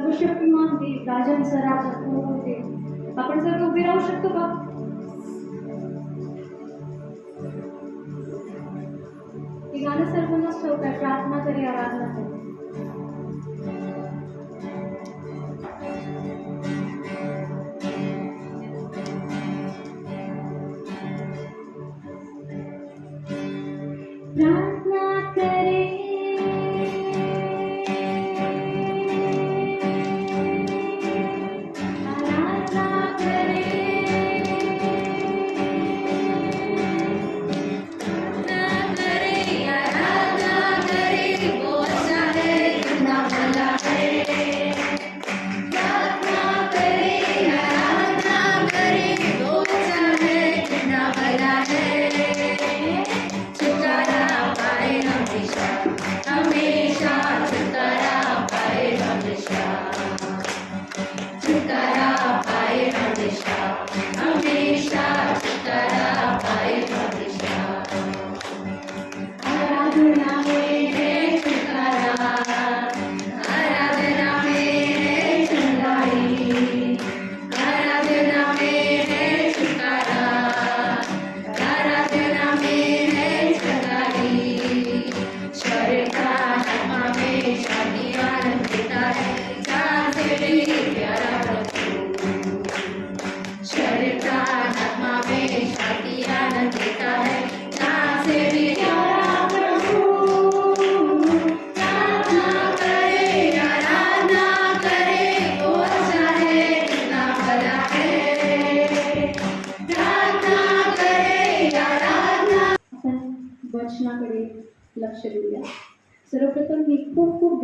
सर्वशक्तिमान देव राजांचा राजा प्रभू देव आपण सर्व उभे राहू शकतो का? हे गाणं सर्वांनाच ठेवतात प्रार्थना तरी आराधना करी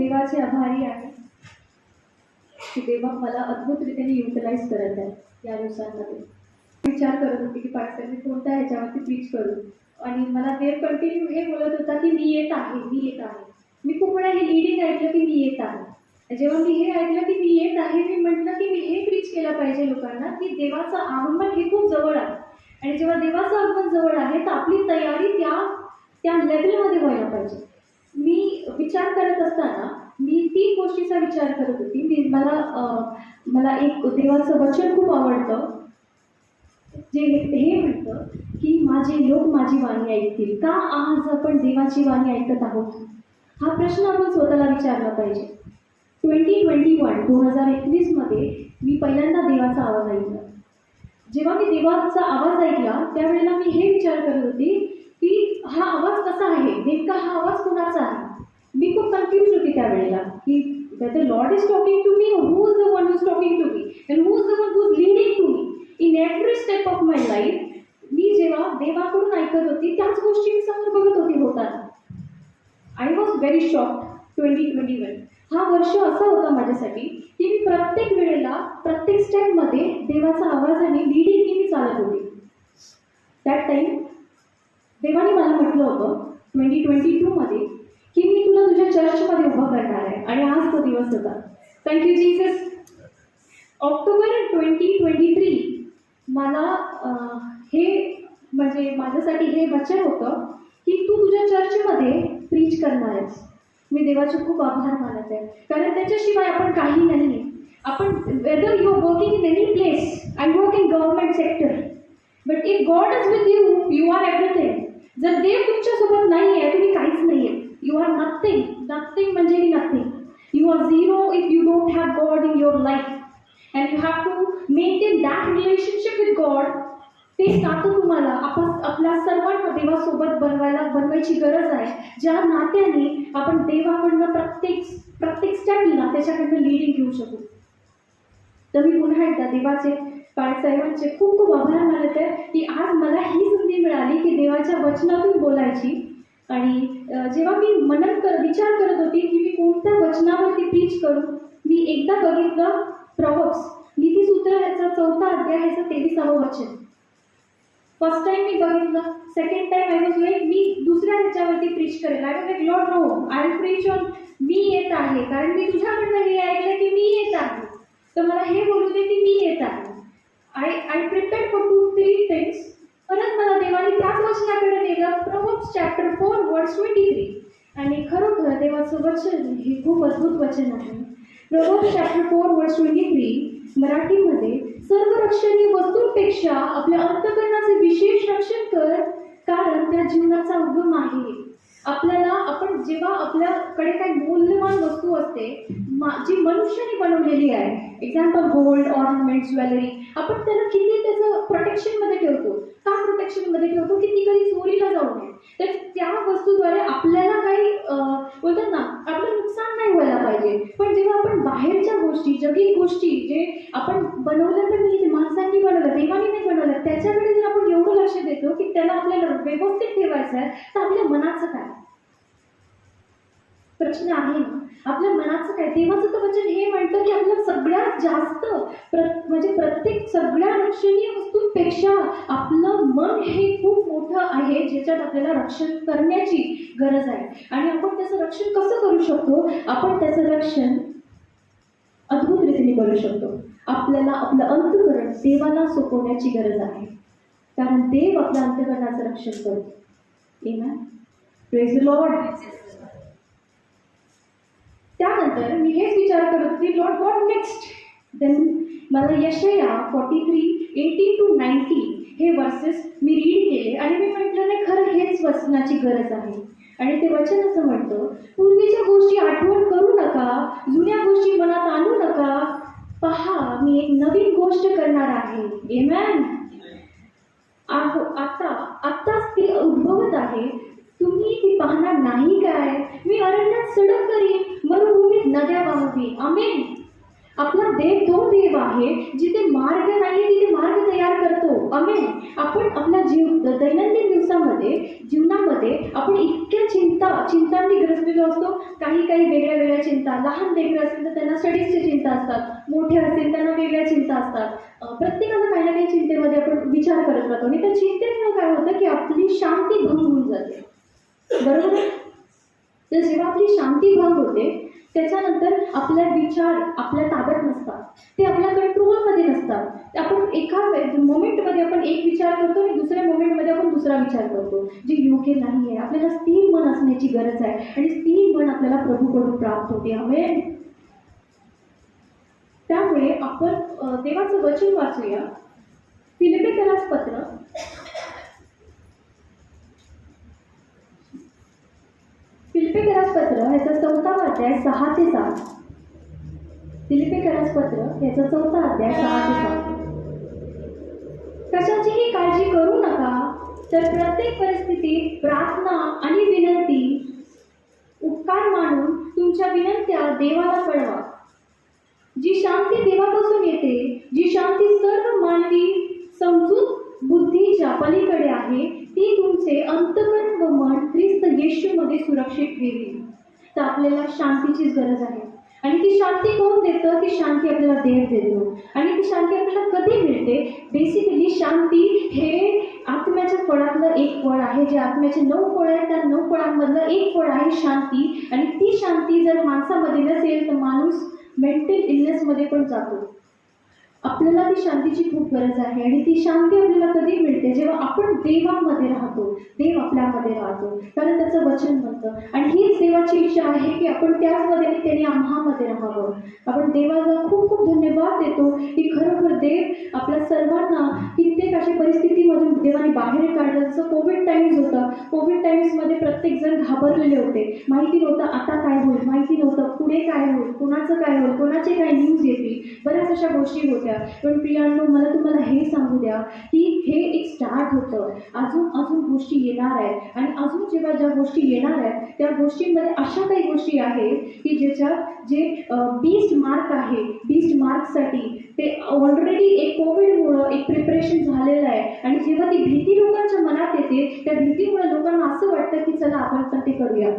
देवाचे आभारी आहे की देवा मला अद्भुत रीतीने युटिलाइज करत आहे या दिवसांमध्ये. विचार करत होते की पास्टर कोणत्या ह्याच्यावरती प्रीच करू? आणि मला देव कंटिन्यू हे बोलत होता की मी येत आहे मी येत आहे. मी खूप वेळा हे लिडिंग ऐकलं की मी येत आहे. जेव्हा मी हे ऐकलं की मी येत आहे मी म्हटलं की मी हे प्रीच केलं पाहिजे लोकांना की देवाचं आगमन हे खूप जवळ आहे. आणि जेव्हा देवाचं आगमन जवळ आहे तर आपली तयारी त्या त्या लेवलमध्ये व्हायला पाहिजे. मी विचार करत असताना मी तीन गोष्टीचा विचार करत होती. मी मला मला एक देवाचं वचन खूप आवडतं. जे हे म्हणतं की माझे लोक माझी वाणी ऐकतील. का आज आपण देवाची वाणी ऐकत आहोत? हा प्रश्न आपण स्वतःला विचारला पाहिजे. ट्वेंटी ट्वेंटी वन दोन हजार एकवीसमध्ये मी पहिल्यांदा देवाचा आवाज ऐकला. जेव्हा मी देवाचा आवाज ऐकला त्यावेळेला मी हे विचार करत होती हा आवाज कसा आहे? नेमका हा आवाज कोणाचा आहे? मी खूप कन्फ्यूज होती त्यावेळेला की whether lord is talking to me who is the one who's talking to me and who is the one who's leading to me in every step of my life मी जेव्हा देवाकडून ऐकत होती त्याच गोष्टी मी समोर बघत होती होतात. I was very shock twenty twenty one हा वर्ष असा होता माझ्यासाठी की मी प्रत्येक वेळेला प्रत्येक स्टेपमध्ये देवाचा आवाजाने लिडिंग मी चालत होते. दॅट टाईम म्हटलं होतं ट्वेंटी ट्वेंटी टूमध्ये की मी तुला तुझ्या चर्चमध्ये उभं करणार आहे. आणि आज तो दिवस होता. Thank you Jesus October twenty twenty three मला हे म्हणजे माझ्यासाठी हे वचन होतं की तू तुझ्या चर्चमध्ये प्रीच करणार आहेस. मी देवाचे खूप आभार मानत आहे. कारण त्याच्याशिवाय आपण काही नाही आपण whether you are working in any place I work in government sector but if God is with you you are everything जर देव तुमच्यासोबत नाही आहे तुम्ही काहीच नाही आहे यू आर नथिंग नथिंग म्हणजे की nothing you are zero if you don't have God in your life and you have to maintain that relationship with God ते नातं तुम्हाला आपण आपल्या सर्वांना देवासोबत बनवायला बनवायची गरज आहे. ज्या नात्याने आपण देवाकडनं प्रत्येक प्रत्येक स्टेपला त्याच्याकडनं लिडिंग घेऊ शकू. तर मी पुन्हा एकदा देवाचे साहेबांचे खूप खूप आभार मानत आहे. की आज मला ही संधी मिळाली की देवाच्या वचनातून बोलायची. आणि जेव्हा मी मनन कर विचार करत होती की मी कोणत्या वचनावरती प्रीच करू मी एकदा बघितलं प्रॉब्स नीतीसूत्र ह्याचा चौथा अध्याय ह्याचं तेविसावं वचन. फर्स्ट टाइम मी बघितलं second time I was like मी दुसऱ्या ह्याच्यावरती प्रीच करेल. I was like lord no I preach on मी येत आहे. कारण मी तुझ्याकडनं हे ऐकलं की मी येत आहे. तर मला हे बोलू दे की मी येत आहे I I prepare for two three things परत मला देवाने त्याच वचनाकडे नेलं proverbs chapter four words twenty three आणि खरोखर देवाचं वचन हे खूप अद्भुत वचन आहे. Proverbs chapter four verse twenty three मराठीमध्ये सर्वरक्षणीय वस्तूंपेक्षा आपल्या अंतकरणाचे विशेष रक्षण कर कारण त्या जीवनाचा उगम आहे. आपल्याला आपण जेव्हा आपल्याकडे काही मूल्यवान वस्तू असते मा- जी मनुष्याने बनवलेली आहे एक्झाम्पल गोल्ड ऑर्नामेंट्स ज्वेलरी आपण त्याला किती त्याचं प्रोटेक्शनमध्ये ठेवतो? का प्रोटेक्शनमध्ये ठेवतो की ती कधी चोरीला जाऊ नये. तर त्या वस्तूद्वारे आपल्याला काही बोलतात ना आपलं नुकसान नाही व्हायला पाहिजे. पण जेव्हा आपण बाहेरच्या गोष्टी जगिक गोष्टी जे आपण बनवलं तर नाही माणसांनी बनवलं देवानी नाही बनवलं त्याच्याकडे जर आपण एवढं लक्ष देतो की त्याला आपल्याला व्यवस्थित ठेवायचं आहे तर आपल्या मनाचं काय? प्रश्न आहे. ना आपल्या मनाचं काय? देवाचं तर वचन हे म्हणतं की आपलं सगळ्यात जास्त प्र म्हणजे प्रत्येक सगळ्या लक्षणीय वस्तूंपेक्षा आपलं मन हे खूप मोठं आहे ज्याच्यात आपल्याला रक्षण करण्याची गरज आहे. आणि आपण त्याचं रक्षण कसं करू शकतो? आपण त्याचं रक्षण अद्भुत रीतीने करू शकतो. आपल्याला आपलं अंतकरण देवाला सोपवण्याची गरज आहे. कारण देव आपल्या अंतकरणाचं रक्षण करतो. Praise lord. त्यानंतर मी हेच विचार करत होती लॉर्ड वॉट नेक्स्ट देन मला यशया forty three eighty two ninety हे वर्सेस मी रीड केले आणि मी म्हटलं नाही खरं हेच वचनाची गरज आहे. आणि ते वचन असं म्हणतं पूर्वीच्या गोष्टी आठवण करू नका जुन्या गोष्टी मनात आणू नका. पहा मी एक नवीन गोष्ट करणार आहे. एमॅन आता आत्ताच ती उद्भवत आहे. तुम्ही ती पाहणार नाही काय? मी अरण्यात सडक करीन मरुभूमीत नद्या वाहवी आमेन. आपला देव तो देव आहे जिथे मार्ग नाही तिथे मार्ग तयार करतो. अमेन आपण आपल्या जीव दैनंदिन दिवसामध्ये जीवनामध्ये आपण इतक्या चिंता चिंतांनी ग्रसलेलो असतो. काही काही वेगळ्या वेगळ्या चिंता. लहान लेकरं असतील तर त्यांना स्टडीजची चिंता असतात. मोठे असतील त्यांना वेगळ्या चिंता असतात. प्रत्येकाला काही ना काही चिंतेमध्ये आपण विचार करत राहतो. आणि त्या चिंतेमुळे काय होतं की आपली शांती भंग होऊन जाते. बरोबर? आहे? तर जेव्हा आपली शांती भंग होते त्याच्यानंतर आपले विचार आपल्या ताब्यात नसतात. ते आपल्या कंट्रोलमध्ये नसतात. ते आपण एका मोमेंटमध्ये आपण एक विचार करतो आणि दुसऱ्या मोमेंटमध्ये आपण दुसरा विचार करतो. जे योग्य नाही आहे आपल्याला स्थिर मन असण्याची गरज आहे. आणि स्थिर मन आपल्याला प्रभूकडून प्राप्त होते. हवे त्यामुळे आपण देवाचं वचन वाचूया. फिलिपिकरास पत्र फिलिपिकरास पत्र ह्याचा चौथा अध्याय सहा ते सात. फिलिपिकरास पत्र ह्याचा चौथा अध्याय सहा ते सात. कशाचीही काळजी करू नका तर प्रत्येक परिस्थितीत प्रार्थना आणि विनंती उपकार मानून तुमच्या विनंत्या देवाला कळवा. जी शांती देवापासून येते जी शांती सर्व मानवी समजूत बुद्धीच्या पलीकडे आहे ती तुमचे अंतकरण व मन ख्रिस्त येशूमध्ये सुरक्षित ठेवी. तर आपल्याला शांतीचीच गरज आहे. आणि ती शांती कोण देतं? ती शांती आपल्याला देव देतो. आणि ती शांती आपल्याला कधी मिळते? बेसिकली शांती हे आत्म्याच्या फळातलं एक फळ आहे. जे आत्म्याचे नऊ फळ आहेत त्या नऊ फळांमधलं एक फळ आहे शांती. आणि ती शांती जर माणसामध्ये नसेल तर माणूस मेंटल इलनेसमध्ये पण जातो. आपल्याला ती शांतीची खूप गरज आहे आणि ती शांती आपल्याला कधी मिळते जेव्हा आपण देवामध्ये राहतो देव आपल्यामध्ये राहतो. कारण त्याचं वचन म्हणतं आणि हीच देवाची इच्छा आहे की आपण त्याचमध्ये आणि त्यांनी आम्हामध्ये राहावं. आपण देवाला खूप खूप धन्यवाद देतो की खरोखर देव आपल्या सर्वांना कित्येक अशा परिस्थितीमधून देवाने बाहेर काढलं. जसं कोविड टाईम्स होता. कोविड टाईम्समध्ये प्रत्येक जण घाबरलेले होते. माहिती नव्हतं आता काय होईल. माहिती नव्हतं पुढे काय होईल. कोणाचं काय होईल. कोणाचे काय न्यूज येतील. बऱ्याच अशा गोष्टी होत्या. पण प्रियांनो मला तुम्हाला हे सांगू द्या की हे एक स्टार्ट होतं. अजून अजून गोष्टी येणार आहेत. आणि अजून जेव्हा ज्या गोष्टी येणार आहेत त्या गोष्टींमध्ये अशा काही गोष्टी आहेत की ज्याच्यात जे बीस्ट मार्क आहे बीस्ट मार्कसाठी ते ऑलरेडी एक कोविडमुळं एक प्रिपरेशन झालेलं आहे. आणि जेव्हा ती भीती लोकांच्या मनात येते त्या भीतीमुळे लोकांना असं वाटतं की चला आपण ते करूया.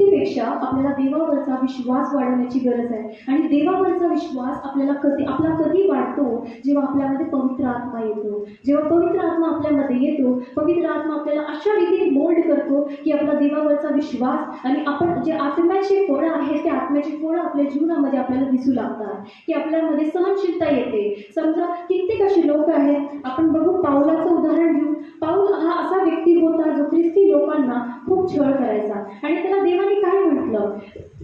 भीतीपेक्षा आपल्याला देवावरचा विश्वास वाढवण्याची गरज आहे. आणि देवावरचा विश्वास आपल्याला कधी आपला कधी वाढतो? जेव्हा आपल्यामध्ये पवित्र आत्मा येतो. जेव्हा पवित्र आत्मा आपल्यामध्ये येतो पवित्र आत्मा आपल्याला अशा रीतीने मोल्ड करतो की आपला देवावरचा विश्वास आणि आपण जे आत्म्याचे फळं आहेत ते आत्म्याची फळं आपल्या जीवनामध्ये आपल्याला दिसू लागतात. की आपल्यामध्ये सहनशीलता येते. समजा कित्येक असे लोक आहेत. आपण बघू पावलाचं उदाहरण घेऊ. पाऊल हा असा व्यक्ती होता जो ख्रिस्ती लोकांना खूप छळ करायचा. आणि त्याला देवाने त्याने काय म्हटलं?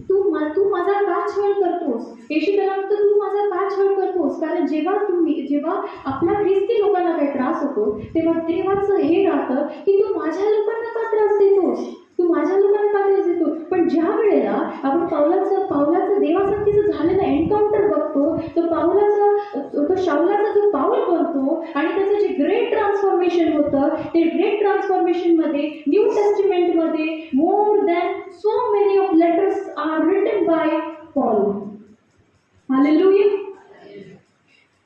तू तू माझा का छळ करतोस. येशू त्याला म्हणतो तू माझा का छळ करतोस. कारण जेव्हा तुम्ही जेव्हा आपल्या ख्रिस्ती लोकांना काही त्रास होतो तेव्हा तेव्हाच हे राहतं की तू माझ्या लोकांना का त्रास देतोस? तू माझ्या लोकांना का त्रास देतो पण ज्या वेळेला आपण पावलाचं पावलाचं देवासारखीचं झालेलं एन्काउंटर बघतो तो पावलाचा तो शावलाचा जो पाऊल बनतो आणि त्याचं जे ग्रेट ट्रान्सफॉर्मेशन होतं ते ग्रेट ट्रान्सफॉर्मेशनमध्ये new टेस्टिमेंटमध्ये more than so many of letters are written by Paul hallelujah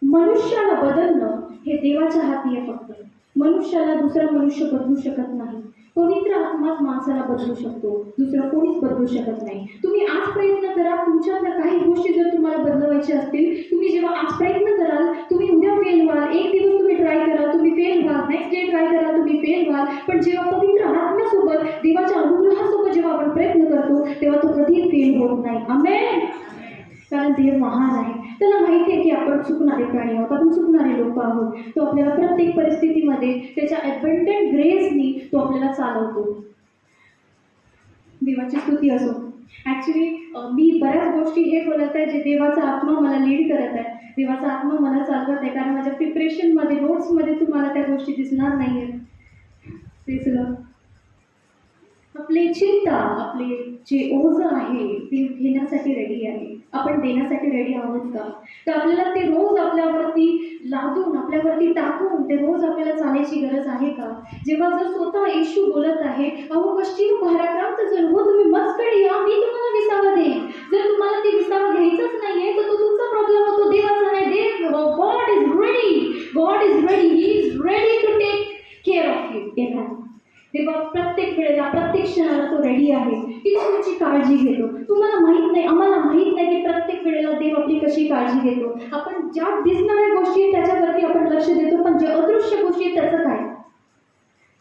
मनुष्याला बदलणं हे देवाच्या हाती आहे फक्त. मनुष्याला दुसरा मनुष्य बदलू शकत नाही. पवित्र आत्माच माणसाला बदलू शकतो. दुसरं कोणीच बदलू शकत नाही. तुम्ही आज प्रयत्न करा तुमच्यातल्या काही गोष्टी जर तुम्हाला बदलवायच्या असतील तुम्ही जेव्हा आज प्रयत्न कराल तुम्ही उद्या फेल व्हाल. एक दिवस तुम्ही ट्राय करा तुम्ही फेल व्हाल. नेक्स्ट डे ट्राय करा तुम्ही फेल व्हाल. पण जेव्हा पवित्र आत्म्यासोबत देवाच्या अनुग्रहासोबत जेव्हा आपण प्रयत्न करतो तेव्हा तो कधीही फेल होत नाही. आमेन कारण देव महान आहे. त्याला माहिती आहे की आपण चुकणारे प्राणी आहोत आपण चुकणारे लोक आहोत. तो आपल्याला प्रत्येक परिस्थितीमध्ये त्याच्या ॲडव्हन्टेड ग्रेसनी तो आपल्याला चालवतो. देवाची स्तुती असो. ॲक्च्युली मी बऱ्याच गोष्टी हे बोलत आहे जे देवाचा आत्मा मला लीड करत आहे. देवाचा आत्मा मला चालवत आहे कारण माझ्या प्रिपरेशनमध्ये नोट्समध्ये तुम्हाला त्या गोष्टी दिसणार नाही आहेत तेच आपले चिंता आपले जे ओझ आहे ते घेण्यासाठी रेडी आहे. आपण देण्यासाठी रेडी आहोत का? तर आपल्याला ते रोज आपल्यावरती लादून आपल्यावरती टाकून ते रोज आपल्याला चालायची गरज आहे का? जेव्हा जर स्वतः येशू बोलत आहे अहो कष्टी भाराक्रांत जर हो तुम्ही मजकडे या मी तुम्हाला विसावा देईन. जर तुम्हाला ते विसावा घ्यायचाच नाहीये तर तो तुमचा प्रॉब्लेम होतो. देवाचा नाही देव God is ready God is ready he is ready to take care of you देवा प्रत्येक वेळेला प्रत्येक क्षणाला तो रेडी आहे. की तो तुमची काळजी घेतो. तुम्हाला माहीत नाही आम्हाला माहीत नाही की प्रत्येक वेळेला देव आपली कशी काळजी घेतो. आपण ज्या दिसणाऱ्या गोष्टी त्याच्यावरती आपण लक्ष देतो पण जे अदृश्य गोष्टी त्याचं काय?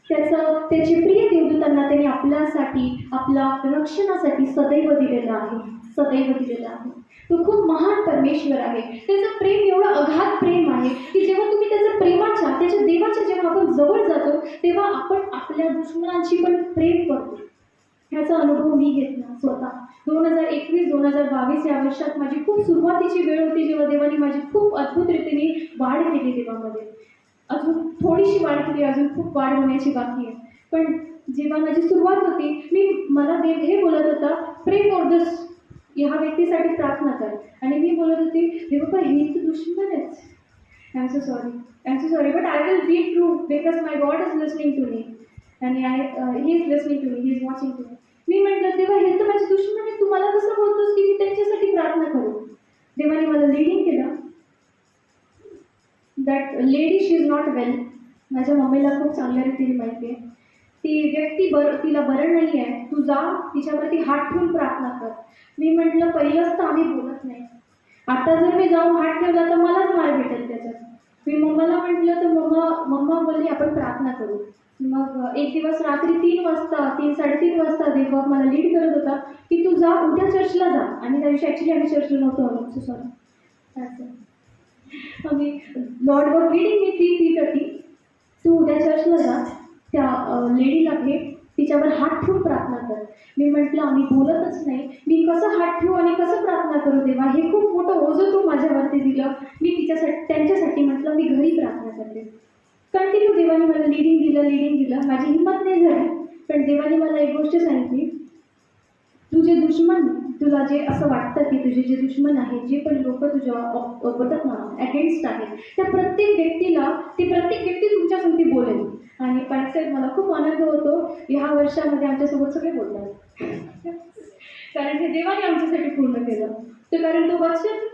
त्याचं त्याचे प्रिय देवदूतांना त्यांनी आपल्यासाठी आपल्या रक्षणासाठी सदैव दिलेलं आहे. सदैव दिलेलं आहे. तो खूप महान परमेश्वर आहे. त्याचं प्रेम एवढं अघात प्रेम आहे की जेव्हा तुम्ही त्याचं प्रेमाच्या त्याच्या देवाच्या जेव्हा आपण जवळ जातो तेव्हा आपण आपल्या दुश्मनांची पण प्रेम करतो. ह्याचा अनुभव मी घेतला स्वतः. दोन हजार एकवीस दोन हजार बावीस या वर्षात माझी खूप सुरुवातीची वेळ होती जेव्हा देवाने माझी खूप अद्भुत रीतीने वाढ केली देवामध्ये. अजून थोडीशी वाढ केली अजून खूप वाढ होण्याची बाकी आहे. पण जेव्हा माझी सुरुवात होती मी मला देव हे बोलत होता प्रेम फॉर द ह्या व्यक्तीसाठी प्रार्थना कर. आणि मी बोलत होती हे बाबा हे तर दुश्मन आहेत I am so sorry I am so sorry but I will be true because my God is listening to me आणि I he is listening to me he is watching to me मी म्हटलं तेव्हा हे तर माझे दुश्मन आहे तू मला कसं बोलतोस की मी त्यांच्यासाठी प्रार्थना करू? देवाने मला लिडिंग केलं. That lady she is not well माझ्या मम्मीला खूप चांगल्या रीतीने माहिती आहे. ती व्यक्ती बरं तिला बरं नाही आहे तू जा तिच्यावरती हात ठेवून प्रार्थना कर. मी म्हटलं पहिलंच तर आम्ही बोलत नाही. आता जर मी जाऊन हात ठेवला तर मलाच मार भेटेल त्याच्यात. मी मम्माला म्हटलं तर मम्मा मम्मा बोलली आपण प्रार्थना करू. मग एक दिवस रात्री तीन वाजता तीन साडेतीन वाजता देवबाब मला लीड करत होता की तू जा उद्या चर्चला जा. आणि त्या दिवशी ॲक्च्युली आम्ही चर्चला नव्हतो आलो सॉरी आम्ही लॉर्ड वर लीडिंग मी ती थ्री तू उद्या चर्चला जा. त्या लेडीला भेट. तिच्यावर हात ठेवून प्रार्थना कर. मी म्हटलं आम्ही बोलतच नाही. मी कसं हात ठेवू आणि कसं प्रार्थना करू देवा? हे खूप मोठं ओझं तू माझ्यावरती दिलं. मी तिच्यासाठी त्यांच्यासाठी म्हटलं मी घरी प्रार्थना करते. कंटिन्यू देवाने मला लिडिंग दिलं लिडिंग दिलं. माझी हिंमत नाही झाली. पण देवाने मला एक गोष्ट सांगितली. तुझे दुश्मन तुला जे असं वाटतं की तुझे जे दुश्मन आहेत जे पण लोक तुझ्या बोलतात ना अगेन्स्ट आहेत त्या प्रत्येक व्यक्तीला ती प्रत्येक व्यक्ती तुमच्यासोबती बोलेल. आणि साहेब मला खूप आनंद होतो. ह्या वर्षामध्ये आमच्यासोबत सगळे बोलतात. कारण हे देवाने आमच्यासाठी पूर्ण केलं. तर कारण तो वचन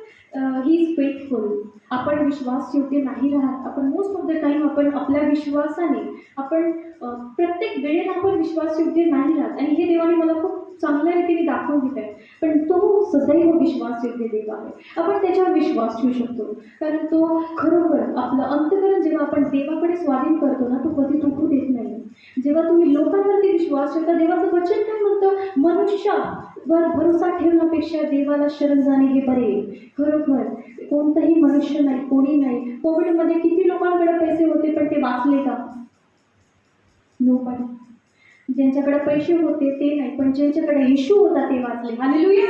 ही इज फेथफुल आपण विश्वास विश्वासयोग्य नाही राहत. आपण मोस्ट ऑफ द टाईम आपण आपल्या विश्वासाने आपण प्रत्येक वेळेला आपण विश्वास योग्य नाही राहत. आणि हे देवाने मला खूप चांगल्या रीतीने दाखवून दिलं आहे पण तो सदैव विश्वास योग्य देव आहे. आपण त्याच्यावर विश्वास ठेवू शकतो. कारण तो खरोखर आपलं अंतकरण जेव्हा आपण देवाकडे स्वाधीन करतो ना तो कधी तुटू देत नाही. जेव्हा तुम्ही लोकांवरती विश्वास ठेवता देवाचं वचन काय म्हणतं? मनुष्यावर भरोसा ठेवण्यापेक्षा देवाला शरण जाणे हे बरे. खरोखर कोणतंही मनुष्य नाही कोणी नाही. कोविडमध्ये किती लोकांकडे पैसे होते पण ते वाचले का? नो पण ज्यांच्याकडे पैसे होते ते नाही पण ज्यांच्याकडे येशू होता ते वाचले. हालेलुया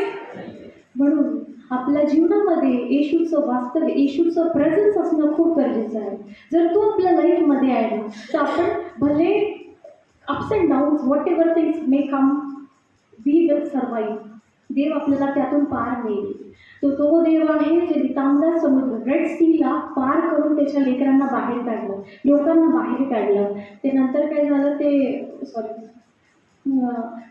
म्हणून आपल्या जीवनामध्ये येशूचं वास्तव येशूचं प्रेझन्स असणं खूप गरजेचं आहे. जर तो आपल्या लाईफमध्ये आहे ना तर आपण भले ups and downs what ever things may come we with survive देव आपल्याला त्यातून पार नेईल. तो तो देव आहे जे तांबडा समुद्र रेड सीला पार करून त्याच्या लेकरांना बाहेर काढलं लोकांना बाहेर काढलं. ते नंतर काय झालं ते सॉरी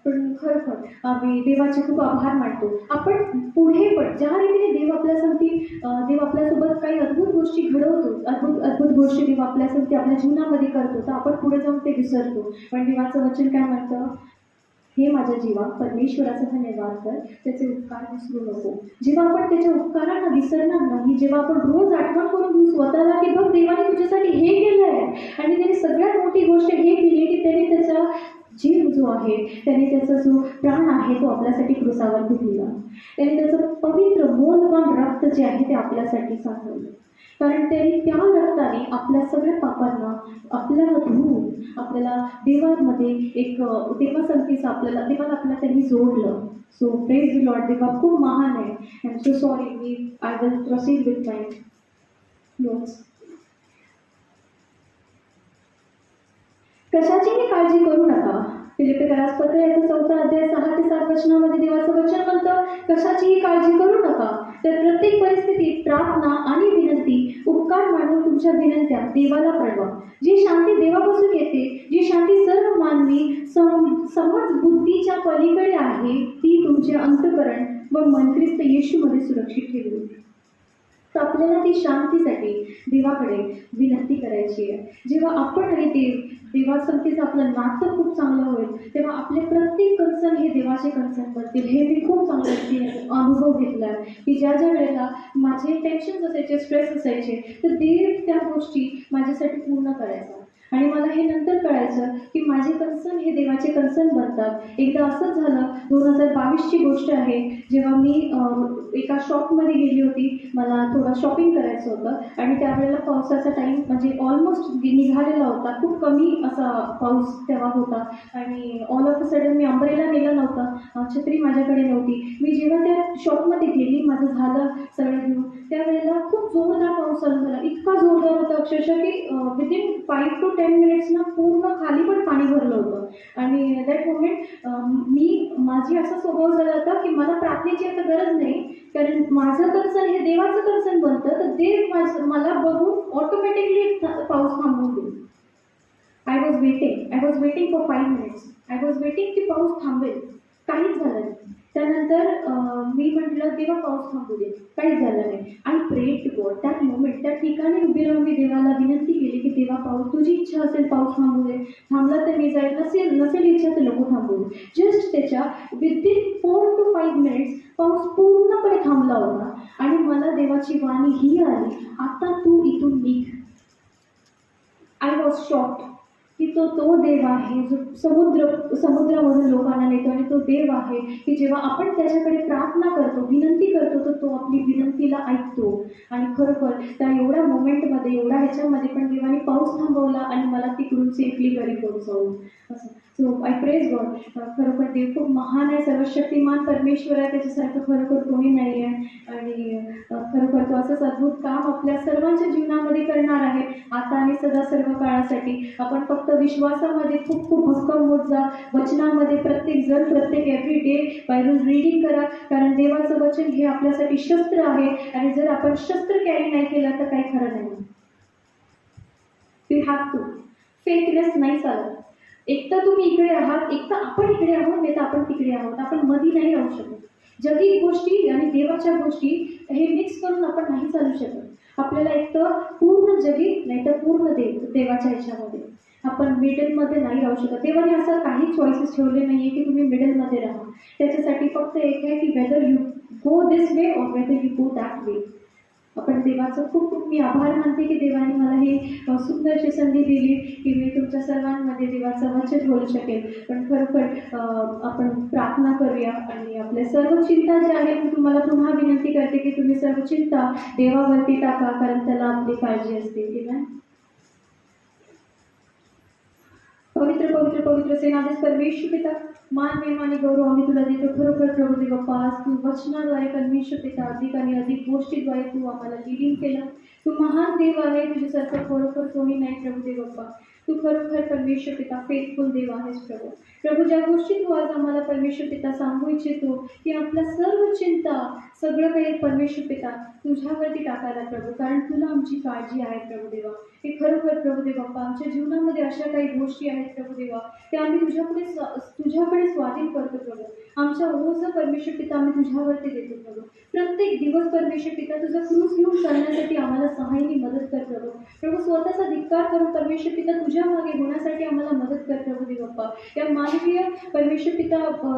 पण खरोखर आम्ही देवाचे खूप आभार मानतो. आपण पुढे पण ज्या रीतीने देव आपल्यासाठी देव आपल्यासोबत काही अद्भुत गोष्टी घडवतो अद्भुत अद्भुत गोष्टी देव आपल्यासाठी आपल्या जीवनामध्ये करतो तर आपण पुढे जाऊन ते विसरतो. पण देवाचं वचन काय म्हणतं? हे माझ्या जीवा परमेश्वराचा धन्यवाद कर. त्याचे उपकार विसरू नको. जेव्हा आपण त्याच्या उपकारांना विसरणार नाही जेव्हा आपण रोज आठवण करून घेऊ स्वतःला की बघ देवाने तुझ्यासाठी हे केलं आहे आणि त्याने सगळ्यात मोठी गोष्ट हे केली की त्याने त्याचा जीव जो आहे त्याने त्याचा जो प्राण आहे तो आपल्यासाठी क्रुसावर दिला त्याने त्याचं पवित्र मोलवान रक्त जे आहे ते आपल्यासाठी सांगवलं कारण त्यांनी त्या रक्ताने आपल्या सगळ्या पापांना आपल्याला धुवून आपल्याला देवामध्ये एक अ, आपल्याला देवाला आपल्याला त्यांनी जोडलं. सो प्रेज लॉर्ड देवा खूप महान आहे. I am so sorry me I will proceed with my notes कशाचीही काळजी करू नका. फिलिपे पत्र याचा चौथा अध्याय सहा ते सात वचनामध्ये देवाचं वचन म्हणतं. कशाचीही काळजी करू नका. तर प्रत्येक परिस्थितीत प्रार्थना आणि विनंती उपकार मानून तुमच्या विनंत्या देवाला कळवा जी शांती देवापासून येते जी शांती सर्व मानवी सम समज बुद्धीच्या पलीकडे आहे ती तुमचे अंतकरण व मन ख्रिस्त येशूमध्ये सुरक्षित ठेवली तर आपल्याला ती शांतीसाठी देवाकडे विनंती करायची आहे. जेव्हा आपण आणि देव देवासमतीचं आपलं नातं खूप चांगलं होईल तेव्हा आपले प्रत्येक कन्सर्न हे देवाचे कन्सर्न बनतील. हे मी खूप चांगलं अनुभव घेतला आहे. की ज्या ज्या वेळेला माझे टेन्शन असायचे स्ट्रेस असायचे तर देव त्या गोष्टी माझ्यासाठी पूर्ण करायचा. आणि मला हे नंतर कळायचं की माझे कन्सर्न हे देवाचे कन्सर्न बनतात. एकदा असंच झालं दोन हजार बावीसची गोष्ट आहे जेव्हा मी एका शॉपमध्ये गेली होती मला थोडं शॉपिंग करायचं होतं आणि त्यावेळेला पावसाचा टाईम म्हणजे ऑलमोस्ट निघालेला होता खूप कमी असा पाऊस तेव्हा होता. आणि ऑल ऑफ अ सडन मी अंबरेला नेला नव्हता छत्री माझ्याकडे नव्हती. मी जेव्हा त्या शॉपमध्ये गेली माझं झालं सगळं घेऊन त्यावेळेला खूप जोरदार पाऊस चालू झाला. इतका जोरदार होता अक्षरशः की विदिन फाईव्ह टू टेन मिनिट्सना पूर्ण खाली पण पाणी भरलं होतं. आणि दॅट मोमेंट मी माझी असा स्वभाव झाला होता की मला प्रार्थनेची आता गरज नाही कारण माझं कन्सर्न हे देवाचं कन्सर्न बनतं तर देव माझं मला बघून ऑटोमॅटिकली पाऊस थांबवून देईल I was waiting I was waiting for five minutes I was waiting की पाऊस थांबेल. काहीच झालं नाही. त्यानंतर मी म्हटलं देवा पाऊस थांबू दे. काहीच झालं नाही. I prayed to God that moment त्या ठिकाणी उभी राहून मी देवाला विनंती केली की देवा पाऊस तुझी इच्छा असेल पाऊस थांबू दे. थांबला तर मी जाईल. नसेल नसेल इच्छा तर नको थांबू दे. जस्ट त्याच्या within four to five minutes पाऊस पूर्णपणे थांबला होता. आणि मला देवाची वाणी ही आली आता तू इथून निघ. आय वॉज शॉक्ड की तो तो देव आहे. जो समुद्र समुद्रामधून लोकांना नेतो आणि तो देव आहे की जेव्हा आपण त्याच्याकडे प्रार्थना करतो विनंती करतो तर तो आपली विनंतीला ऐकतो. आणि खरोखर त्या एवढ्या मोमेंटमध्ये एवढ्या ह्याच्यामध्ये पण देवाने पाऊस थांबवला आणि मला तिकडून सेफली घरी पोहोचवून असं. सो आय प्रेज गॉड खरोखर देव खूप महान आहे सर्वशक्तिमान परमेश्वर आहे त्याच्यासारखं खरोखर कोणी नाही आहे. आणि खरोखर तो असंच अद्भुत काम आपल्या सर्वांच्या जीवनामध्ये करणार आहे. आता आणि सदा सर्व काळासाठी. आपण फक्त फक्त विश्वासामध्ये खूप खूप भक्कम होत जा. वचनामध्ये प्रत्येक जण प्रत्येक एव्हरी डे बायबल रीडिंग करा. कारण देवाचं वचन हे आपल्यासाठी शस्त्र आहे. आणि जर आपण शस्त्र कॅरी नाही केलं तर काही खरं नाही. वी हॅव टू फेकनेस नाही चालत. एक तर तुम्ही इकडे आहात एक तर आपण इकडे आहोत नाही तर आपण तिकडे आहोत. आपण मधी नाही राहू शकत. जगिक गोष्टी आणि देवाच्या गोष्टी हे मिक्स करून आपण नाही चालू शकत. आपल्याला एक तर पूर्ण जगिक नाही तर पूर्ण देव देवाच्या ह्याच्यामध्ये आपण मिडलमध्ये नाही राहू शकत. देवाने असं काही चॉईसेस ठेवले नाही आहे की तुम्ही मिडलमध्ये राहा. त्याच्यासाठी फक्त एक आहे की whether you go this way or whether you go that way आपण देवाचं खूप खूप मी आभार मानते की देवाने मला ही सुंदरशी संधी दिली की मी तुमच्या सर्वांमध्ये देवाचं वचन बोलू शकेल. पण खरोखर आपण प्रार्थना करूया आणि आपल्या सर्व चिंता ज्या आहेत मी तुम्हाला पुन्हा विनंती करते की तुम्ही सर्व चिंता देवावरती टाका कारण त्याला आपली काळजी असते. पवित्र पवित्र पवित्र सेनाधीश परमेश्वर पिता मान आणि गौरव, आम्ही तुला देतो खरोखर प्रभू देव बाप्पा आज तू वचनाद्वारे परमेश्वर पिता अधिक आणि अधिक गोष्टीद्वारे तू आम्हाला लिडिंग केलं. तू महान देव आहे, तुझ्यासारखं खरोखर कोणी नाही प्रभू देव तू खरोखर परमेश्वर पिता फेथफुल देव आहेस प्रभू. प्रभू ज्या गोष्टी तू आज आम्हाला परमेश्वर पिता सांगू इच्छितो की आपल्या सर्व चिंता सगळं काही परमेश्वर पिता तुझ्यावरती टाकायला प्रभू. कारण तुला आमची काळजी आहे प्रभू देवा. हे खरोखर प्रभू देव बाप्पा आमच्या जीवनामध्ये अशा काही गोष्टी आहेत प्रभू देवा त्या आम्ही तुझ्याकडे स्वा- तुझ्याकडे स्वाधीन करतो प्रभू. आमच्या रोज परमेश्वर पिता आम्ही तुझ्यावरती देतो प्रभू. प्रत्येक दिवस परमेश्वर पिता तुझा क्रूज घेऊन करण्यासाठी आम्हाला सहाय्याने मदत कर प्रभू. प्रभू स्वतःचा धिक्कार करून परमेश्वर पिता तुझ्या मागे होण्यासाठी आम्हाला मदत कर प्रभू देवप्पा बाप्पा या मानवीय परमेश्वर पिता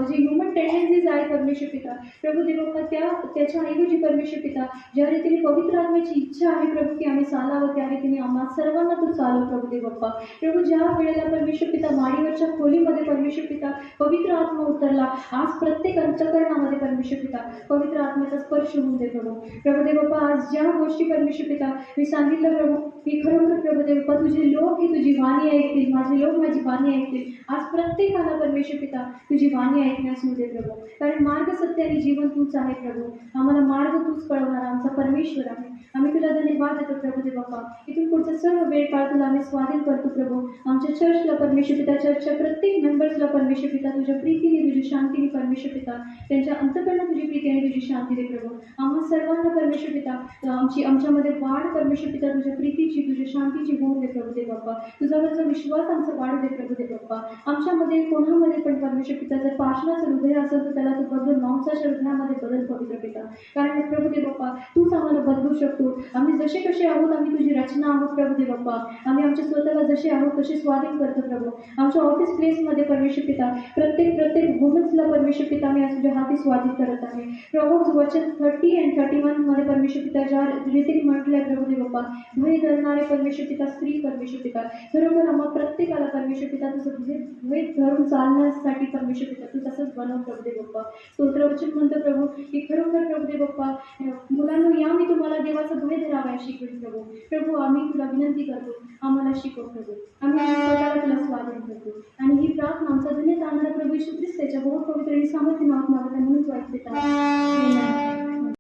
जे ह्युमन टेंडन्सीज आहे परमेश्वर पिता प्रभू देवा त्या त्याच्या ऐवजी परमेश्वर पिता ज्या रीतीने पवित्र आत्म्याची इच्छा आहे प्रभू की आम्ही चालावं त्या रीतीने आम्हा सर्वांना तू चालव प्रभू देव बाप्पा प्रभू ज्या वेळेला परमेश्वर पिता माडीवरच्या खोलीमध्ये परमेश्वर पिता पवित्र आत्मा उतरला आज प्रत्येक अंतकरणामध्ये परमेश्वर पिता पवित्र आत्म्याचा स्पर्श होऊन दे प्रभू. प्रभू देव बाप्पा आज ज्या गोष्टी परमेश्वर पिता मी सांगितलं प्रभू की खरोखर प्रभू देव बाप्पा तुझे लोक ही तुझी वाणी ऐकतील माझे लोक माझी वाणी ऐकतील. आज प्रत्येकाने प्रत्येकाला परमेश्वर पिता तुझी वाणी ऐकण्यास मुले प्रभू. कारण मार्ग सत्य आणि जीवन तूच आहे प्रभू. आम्हाला मार्ग तूच कळवणारा आमचा परमेश्वर आहे. आम्ही तुला धन्यवाद देतो प्रभू दे बाप्पा इथून पुढचा सर्व वेळ काळ तुला आम्ही स्वाधीन करतो प्रभू. आमच्या चर्चला परमेश्वर पिता चर्चच्या प्रत्येक मेंबर्सला परमेश्वर पिता तुझ्या प्रीतीने तुझ्या शांतीने परमेश्वर पिता. त्यांच्या अंतकरणात तुझी प्रीती आणि तुझी शांती दे प्रभू. आम्हा सर्वांना परमेश्वर पिता आमची आमच्यामध्ये वाढ परमेश्वर पिता तुझ्या प्रीतीची तुझ्या शांतीची होऊन दे प्रभू दे बाप्पा तुझ्यावरचा विश्वास आमचा वाढ दे प्रभू दे बाप्पा आमच्यामध्ये कोणामध्ये पण परमेश्वर पिता जर पाषणाचं हृदय असेल तर त्याला तू बदलून मांसाच्या हृदयामध्ये बदल पवित्र पिता. कारण प्रभू बाप्पा तूच आम्हाला बदलू शकतो आम्ही जसे कसे आहोत आम्ही तुझी रचना आहोत प्रभू दे बाप्पा. आम्ही आमच्या स्वतःला जसे आहोत तसे स्वाधीन करतो प्रभू. आमच्या ऑफिस प्लेसमध्ये परमेश्वर पिता प्रत्येक प्रत्येक वुमन्सला परमेश्वर पिता मी तुझ्या हाती स्वाधीन करत आहे. प्रभू वचन थर्टी अँड थर्टी मध्ये परमेश्वर पिता ज्या रीतीने म्हटलंय प्रभू बाप्पा भय धरणारे परमेश्वर पिता स्त्री परमेश्वर पिता. खरोखर आम्हाला प्रत्येकाला परमेश्वर पिता तुझं भय भय परंतु चालण्यासाठी परमेश्वर देतात तू तसंच बनव प्रभू देव बाप्पा. स्तोत्रवचन म्हणतो प्रभू की खरोखर प्रभू बाप्पा मुलांना या मी तुम्हाला देवाचं भय धरावं शिकवेल प्रभू. प्रभू आम्ही तुला विनंती करतो आम्हाला शिकव प्रभू. आम्ही स्वतःला तुला स्वाधीन करतो. आणि ही प्रार्थना आमचा धन्य तांदळा प्रभू येशू त्याच्या बहुत पवित्र आणि सामर्थ्य नावात मागत आहे म्हणून वाईट देतात